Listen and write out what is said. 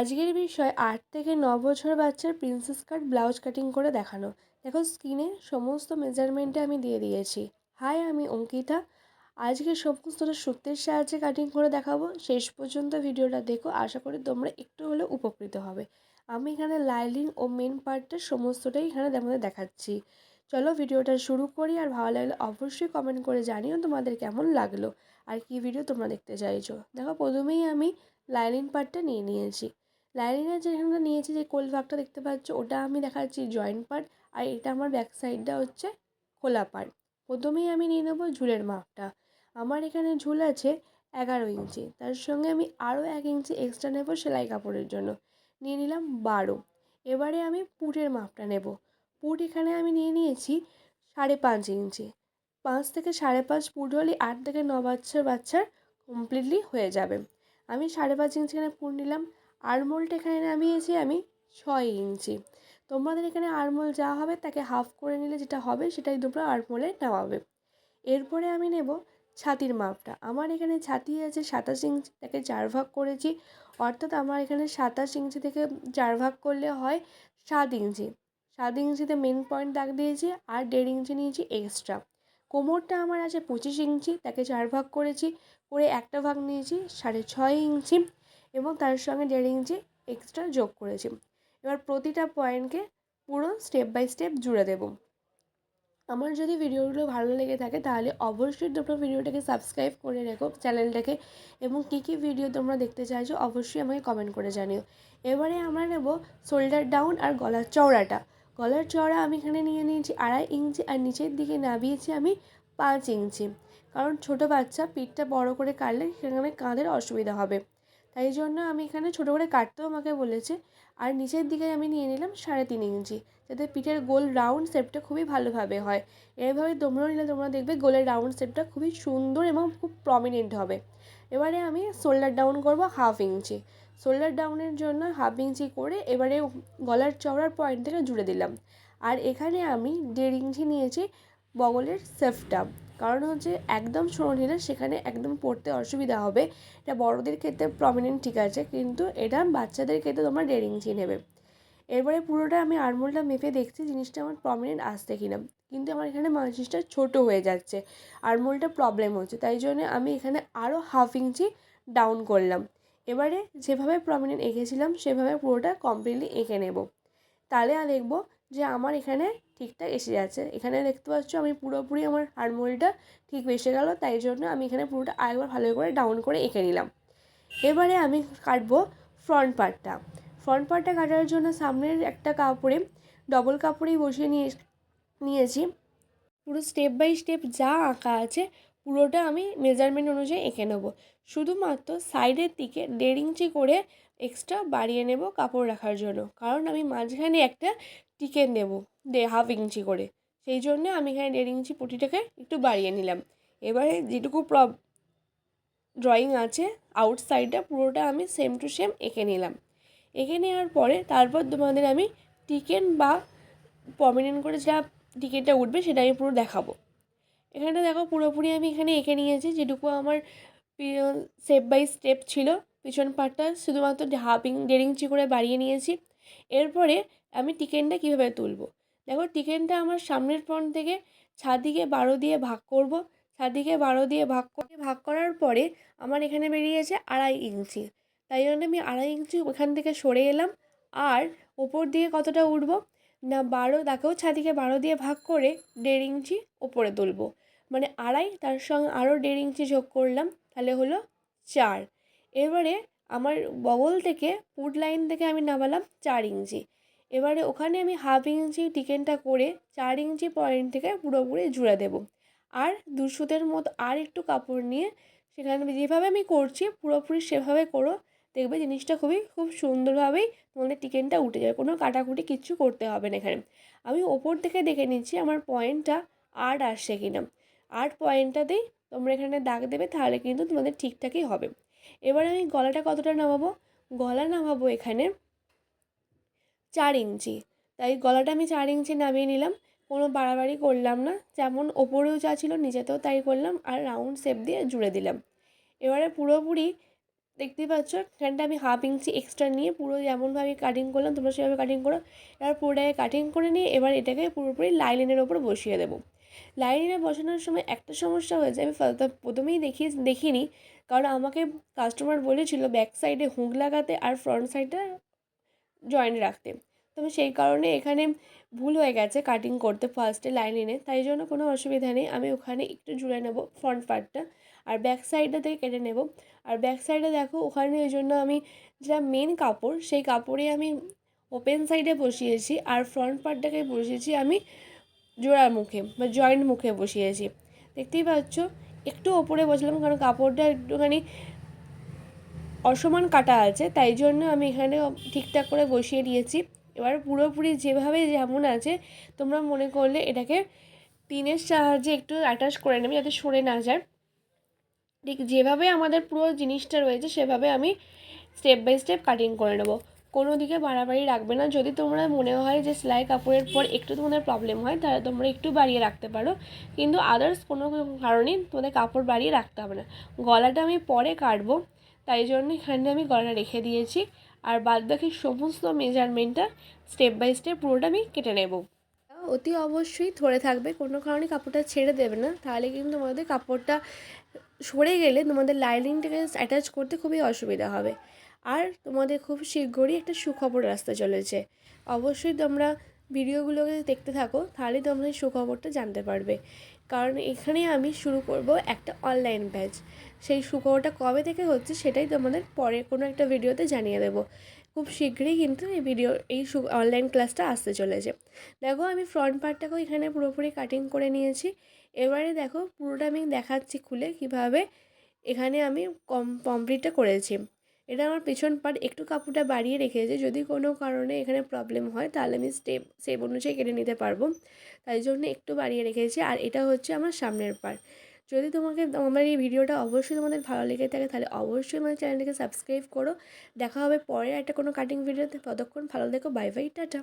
আজকের বিষয় আট থেকে ন বছর বাচ্চার প্রিন্সেস কাট ব্লাউজ কাটিং করে দেখানো। দেখো স্ক্রিনে সমস্ত মেজারমেন্টে আমি দিয়ে দিয়েছি। হাই আমি অঙ্কিতা। আজকে সমস্তটা সূত্রের সাহায্যে কাটিং করে দেখাবো। শেষ পর্যন্ত ভিডিওটা দেখো। আশা করি তোমরা একটু হলেও উপকৃত হবে। আমি এখানে লাইলিং ও মেন পার্টটা সমস্তটাই এখানে তোমাদের দেখাচ্ছি। চলো ভিডিওটা শুরু করি। আর ভালো লাগলে অবশ্যই কমেন্ট করে জানিও তোমাদের কেমন লাগল। আর কি ভিডিও তোমরা দেখতে চাইছো। দেখো প্রথমেই আমি লাইলিং পার্টটা নিয়ে নিয়েছি। লাইলিংয়ের যেখানে নিয়েছি যে কোল ভাগটা দেখতে পাচ্ছ, ওটা আমি দেখাচ্ছি জয়েন্ট পার্ট আর এটা আমার ব্যাক সাইডটা হচ্ছে খোলা পার্ট প্রথমেই আমি নিয়ে নেব ঝুলের মাপটা। আমার এখানে ঝুল আছে এগারো ইঞ্চি, তার সঙ্গে আমি আরও এক ইঞ্চি এক্সট্রা নেব সেলাই কাপড়ের জন্য। নিয়ে নিলাম বারো। এবারে আমি পুটের মাপটা নেব। পুট এখানে আমি নিয়ে নিয়েছি সাড়ে পাঁচ ইঞ্চি। পাঁচ থেকে সাড়ে পাঁচ পুট হলে আট থেকে ন বছর বাচ্চার কমপ্লিটলি হয়ে যাবে। আমি সাড়ে পাঁচ ইঞ্চি এখানে পুট নিলাম। আরমোলটা এখানে নামিয়েছি আমি ছয় ইঞ্চি। তোমাদের এখানে আরমোল যা হবে তাকে হাফ করে নিলে যেটা হবে সেটাই তোমরা আরমোলে নামাবে। এরপরে আমি নেব ছাতির মাপটা। আমার এখানে ছাতি আছে সাতাশ ইঞ্চি তাকে চার ভাগ করেছি। অর্থাৎ আমার এখানে সাতাশ ইঞ্চি থেকে চার ভাগ করলে হয় সাত ইঞ্চি। সাত ইঞ্চিতে মেন পয়েন্ট দাগ দিয়েছি আর দেড় ইঞ্চি নিয়েছি এক্সট্রা কোমরটা আমার আছে পঁচিশ ইঞ্চি, তাকে চার ভাগ করেছি। করে একটা ভাগ নিয়েছি সাড়ে ছয় ইঞ্চি। এবং তার সঙ্গে দেড় ইঞ্চি এক্সট্রা যোগ করেছি। এবার প্রতিটা পয়েন্টকে পুরো স্টেপ বাই স্টেপ জুড়ে দেব। আমার যদি ভিডিওগুলো ভালো লেগে থাকে তাহলে অবশ্যই তোমরা ভিডিওটাকে সাবস্ক্রাইব করে রেখো চ্যানেলটাকে এবং কী কী ভিডিও তোমরা দেখতে চাইছো অবশ্যই আমাকে কমেন্ট করে জানিও। এবারে আমরা নেব শোল্ডার ডাউন আর গলার চওড়াটা। গলার চওড়া আমি এখানে নিয়ে নিয়েছি আড়াই ইঞ্চি আর নিচের দিকে নামিয়েছি আমি পাঁচ ইঞ্চি। কারণ ছোটো বাচ্চা পিঠটা বড় করে কাটলে সেখানে কাঁধের অসুবিধা হবে। তাই জন্য আমি এখানে ছোটো করে কাটতেও আমাকে বলেছে। আর নিচের দিকে আমি নিয়ে নিলাম সাড়ে তিন ইঞ্চি। যাতে পিঠের গোল রাউন্ড শেপটা খুবই ভালোভাবে হয়। এভাবে তোমরাও নিলে তোমরা দেখবে গোলের রাউন্ড শেপটা খুবই সুন্দর এবং খুব প্রমিনেন্ট হবে। এবারে আমি শোল্ডার ডাউন করব হাফ ইঞ্চি। শোল্ডার ডাউনের জন্য হাফ ইঞ্চি করে এবারে গলার চওড়ার পয়েন্ট থেকে জুড়ে দিলাম। আর এখানে আমি দেড় ইঞ্চি নিয়েছি। বগলের সেফটা কারণ হচ্ছে একদম ছোটো নিলে সেখানে একদম পড়তে অসুবিধা হবে। এটা বড়োদের ক্ষেত্রে প্রমিনেন্ট ঠিক আছে, কিন্তু এটা বাচ্চাদের ক্ষেত্রে তোমরা দেড় ইঞ্চি নেবে। এরপরে পুরোটা আমি আরমোলটা মেপে দেখছি, জিনিসটা আমার প্রমিনেন্ট আসছে কিনা। কিন্তু আমার এখানে জিনিসটা ছোটো হয়ে যাচ্ছে, আরমোলটা প্রবলেম হচ্ছে। তাই জন্য আমি এখানে আরও হাফ ইঞ্চি ডাউন করলাম। এবারে যেভাবে প্রমিনেন্ট এঁকেছিলাম, সেভাবে পুরোটা কমপ্লিটলি এঁকে নেব। তাহলে আর দেখব যে আমার এখানে ঠিকঠাক এসে যাচ্ছে। এখানে দেখতে পাচ্ছ আমি পুরোপুরি আমার আরমোলটা ঠিক এসে গেল, তাই জন্য আমি এখানে পুরোটা আরেকবার ভালো করে ডাউন করে এঁকে নিলাম। এবারে আমি কাটবো ফ্রন্ট পার্টটা ফ্রন্ট পার্টটা কাটার জন্য সামনের একটা কাপড়ে ডবল কাপড়েই বসিয়ে নিয়ে, নিয়েছি। পুরো স্টেপ বাই স্টেপ যা আঁকা আছে পুরোটা আমি মেজারমেন্ট অনুযায়ী এঁকে নেব। শুধুমাত্র সাইডের দিকে দেড় ইঞ্চি করে এক্সট্রা বাড়িয়ে নেব কাপড় রাখার জন্য। কারণ আমি মাঝখানে একটা টিকেন দেবো, দে হাফ ইঞ্চি করে। সেই জন্য আমি এখানে দেড় ইঞ্চি পটিটাকে একটু বাড়িয়ে নিলাম। এবারে যেটুকু ড্রয়িং আছে আউটসাইডটা পুরোটা আমি সেম টু সেম এঁকে নিলাম। এঁকে নেওয়ার পরে তারপর তোমাদের আমি টিকেন বা পমিনেন্ট করে যা টিকেনটা উঠবে সেটা আমি পুরো দেখাবো। এখানটা দেখো পুরোপুরি আমি এখানে এঁকে নিয়েছি, যেটুকু আমার স্টেপ বাই স্টেপ ছিল পিছন পাটটা। শুধুমাত্র হাফ দেড় ইঞ্চি করে বাড়িয়ে নিয়েছি। এরপরে আমি টিকেনটা কীভাবে তুলবো? দেখো টিকেনটা আমার সামনের ফ্রন্ট থেকে ছাদিকে বারো দিয়ে ভাগ করব। ছাদিকে বারো দিয়ে ভাগ করে ভাগ করার পরে আমার এখানে বেরিয়েছে আড়াই ইঞ্চি। তাই জন্য আমি আড়াই ইঞ্চি ওখান থেকে সরে এলাম। আর ওপর দিয়ে কতটা উঠবো? না বারো, তাকেও ছাদিকে বারো দিয়ে ভাগ করে দেড় ইঞ্চি ওপরে তুলবো। মানে আড়াই, তার সঙ্গে আরও দেড় ইঞ্চি যোগ করলাম, তাহলে হলো চার। এবারে আমার বগল থেকে, পুট লাইন থেকে আমি নামালাম চার ইঞ্চি। এবারে ওখানে আমি হাফ ইঞ্চি টিকেনটা করে চার ইঞ্চি পয়েন্ট থেকে পুরোপুরি জুড়ে দেব। আর দু সুতের মতো আর একটু কাপড় নিয়ে সেখানে যেভাবে আমি করছি, পুরোপুরি সেভাবে করো দেখবে জিনিসটা খুবই, খুব সুন্দরভাবেই তোমাদের টিকেনটা উঠে যাবে। কোনো কাটাকুটি কিচ্ছু করতে হবে না এখানে। আমি ওপর থেকে দেখে নিচ্ছি আমার পয়েন্টটা আট আসছে কিনা। আট পয়েন্টটাতেই তোমরা এখানে দাগ দেবে, তাহলে কিন্তু তোমাদের ঠিকঠাকই হবে। এবার আমি গলাটা কতটা নামাবো? গলা নামাবো এখানে চার ইঞ্চি। তাই গলাটা আমি চার ইঞ্চি নামিয়ে নিলাম। কোনো বাড়াবাড়ি করলাম না। যেমন ওপরেও যা ছিল, নিচেতেও তাই করলাম। আর রাউন্ড শেপ দিয়ে জুড়ে দিলাম। এবারে পুরোপুরি দেখতেই পাচ্ছ? এখানটা আমি হাফ ইঞ্চি এক্সট্রা নিয়ে পুরো যেমনভাবে কাটিং করলাম, তোমরা সেভাবে কাটিং করো। এবার পুরোটাকে কাটিং করে নিয়ে এবার এটাকে পুরোপুরি লাইলিনের ওপর বসিয়ে দেবো। লাইলিনে বসানোর সময় একটা সমস্যা হয়েছে, আমি প্রথমেই দেখি, দেখিনি। কারণ আমাকে কাস্টমার বলেছিল ব্যাক সাইডে হুক লাগাতে আর ফ্রন্ট সাইডটা জয়েন্ট রাখতে। তবে সেই কারণে এখানে ভুল হয়ে গেছে কাটিং করতে ফার্স্টে লাইনিনে তাই জন্য কোনো অসুবিধা নেই, আমি ওখানে একটু জুড়ে নেব ফ্রন্ট পার্টটা আর ব্যাক সাইডটা থেকে কেটে নেব। আর ব্যাক সাইডে দেখো, ওখানে ওই জন্য আমি যেটা মেন কাপড়, সেই কাপড়ে আমি ওপেন সাইডে বসিয়েছি আর ফ্রন্ট পার্টটাকে বসিয়েছি আমি জোড়ার মুখে বা জয়েন্ট মুখে বসিয়েছি। দেখতেই পাচ্ছ? একটু ওপরে বসলাম কারণ কাপড়টা একটুখানি অসমান কাটা আছে, তাই জন্য আমি এখানে ঠিকঠাক করে বসিয়ে দিয়েছি। এবার পুরোপুরি যেভাবে যেমন আছে, তোমরা মনে করলে এটাকে টিনের সাহায্যে একটু অ্যাটাচ করে নেবে যাতে সরে না যায়। ঠিক যেভাবে আমাদের পুরো জিনিসটা রয়েছে, সেভাবে আমি স্টেপ বাই স্টেপ কাটিং করে নেব। কোনো দিকে বাড়াবাড়ি রাখবে না। যদি তোমরা মনে হয় যে সেলাই কাপড়ের পর একটু তোমাদের প্রবলেম হয়, তাহলে তোমরা একটু বাড়িয়ে রাখতে পারো। কিন্তু আদার্স কোনো কারণেই তোমাদের কাপড় বাড়িয়ে রাখতে হবে না। গলাটা আমি পরে কাটবো, তাই জন্য এখানে আমি গলাটা রেখে দিয়েছি। আর বাদ বাকি সমস্ত মেজারমেন্টটা স্টেপ বাই স্টেপ পুরোটা আমি কেটে নেব। অতি অবশ্যই ধরে থাকবে। কোনো কারণে কাপড়টা ছেড়ে দেবে না। তাহলে কিন্তু তোমাদের কাপড়টা সরে গেলে তোমাদের লাইনিংটাকে অ্যাটাচ করতে খুবই অসুবিধা হবে। আর তোমাদের খুব শীঘ্রই একটা সুখবর আসতে চলেছে। অবশ্যই তোমরা ভিডিওগুলোকে দেখতে থাকো তাহলেই তোমরা এই সুখবরটা জানতে পারবে। কারণ এখানে আমি শুরু করব একটা অনলাইন ব্যাচ সেই সুখবরটা কবে থেকে হচ্ছে সেটাই তোমাদের পরে কোনো একটা ভিডিওতে জানিয়ে দেবো। খুব শীঘ্রই কিন্তু এই ভিডিও এই অনলাইন ক্লাসটা আসতে চলেছে। দেখো আমি ফ্রন্ট পার্টটাকেও এখানে পুরোপুরি কাটিং করে নিয়েছি। এবারে দেখো পুরোটা আমি দেখাচ্ছি খুলে কীভাবে এখানে আমি কম কমপ্লিটটা করেছি। এটা আমার পেছন পার্ট একটু কাপড়টা বাড়িয়ে রেখেছে। যদি কোনো কারণে এখানে প্রবলেম হয়, তাহলে আমি স্টেপ সেপ অনুযায়ী কেটে নিতে পারব। তাই জন্য একটু বাড়িয়ে রেখেছি। আর এটা হচ্ছে আমার সামনের পার্ট যদি তোমাকে আমার এই ভিডিওটা অবশ্যই তোমাদের ভালো লেগে থাকে, তাহলে অবশ্যই আমার চ্যানেলটিকে সাবস্ক্রাইব করো। দেখা হবে পরে একটা কোনো কাটিং ভিডিওতে ততক্ষণ ভালো দেখো বাই বাই টাটা।